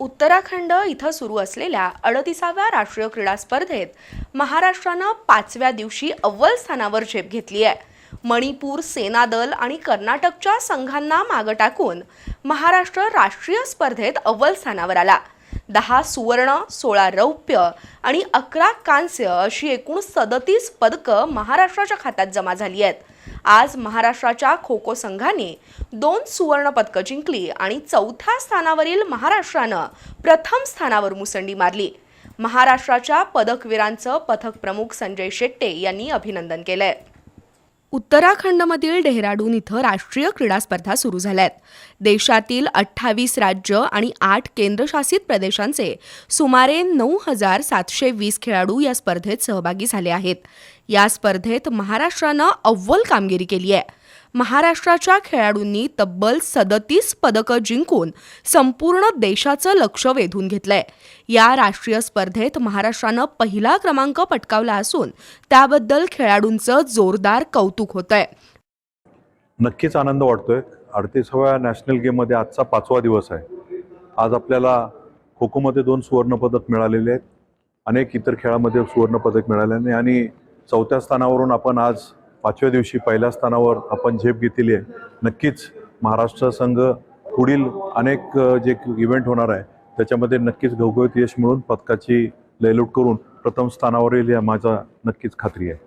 उत्तराखंड इथं सुरू असलेल्या अडतीसाव्या राष्ट्रीय क्रीडा स्पर्धेत महाराष्ट्रानं पाचव्या दिवशी अव्वल स्थानावर झेप घेतली आहे. मणिपूर सेनादल आणि कर्नाटकच्या संघांना मागं टाकून महाराष्ट्र राष्ट्रीय स्पर्धेत अव्वल स्थानावर आला. दहा सुवर्ण सोळा रौप्य आणि अकरा कांस्य अशी एकूण सदतीस पदकं महाराष्ट्राच्या खात्यात जमा झाली आहेत. आज महाराष्ट्राच्या खो खो संघाने दोन सुवर्ण पदकं जिंकली आणि चौथ्या स्थानावरील महाराष्ट्रानं प्रथम स्थानावर मुसंडी मारली. महाराष्ट्राच्या पदकवीरांचं पथक प्रमुख संजय शेट्टे यांनी अभिनंदन केलंय. उत्तराखंडमधील डेहराडून इथं राष्ट्रीय क्रीडा स्पर्धा सुरू झाल्या आहेत देशातील अठ्ठावीस राज्य आणि आठ केंद्रशासित प्रदेशांचे सुमारे नऊ हजार सातशे वीस खेळाडू या स्पर्धेत सहभागी झाले आहेत. या स्पर्धेत महाराष्ट्रानं अव्वल कामगिरी केली आहे. महाराष्ट्राच्या खेळाडूंनी तब्बल सदतीस पदकं जिंकून संपूर्ण देशाचं लक्ष वेधून घेतलंय. या राष्ट्रीय स्पर्धेत महाराष्ट्रानं पहिला क्रमांक पटकावला असून त्याबद्दल खेळाडूंचं जोरदार कौतुक होतंय. नक्कीच आनंद वाटतोय. अडतीसाव्या नॅशनल गेममध्ये आजचा पाचवा दिवस आहे. आज आपल्याला खो खोमध्ये दोन सुवर्णपदक मिळालेले आहेत. अनेक इतर खेळामध्ये सुवर्णपदक मिळाले आणि चौथ्या स्थानावरून आपण आज पाचव्या दिवशी पहिल्या स्थानावर आपण झेप घेतलेली आहे. नक्कीच महाराष्ट्र संघ पुढील अनेक जे इव्हेंट होणार आहे त्याच्यामध्ये नक्कीच घवघवीत यश मिळून पदकाची लयलूट करून प्रथम स्थानावर येईल या माझा नक्कीच खात्री आहे.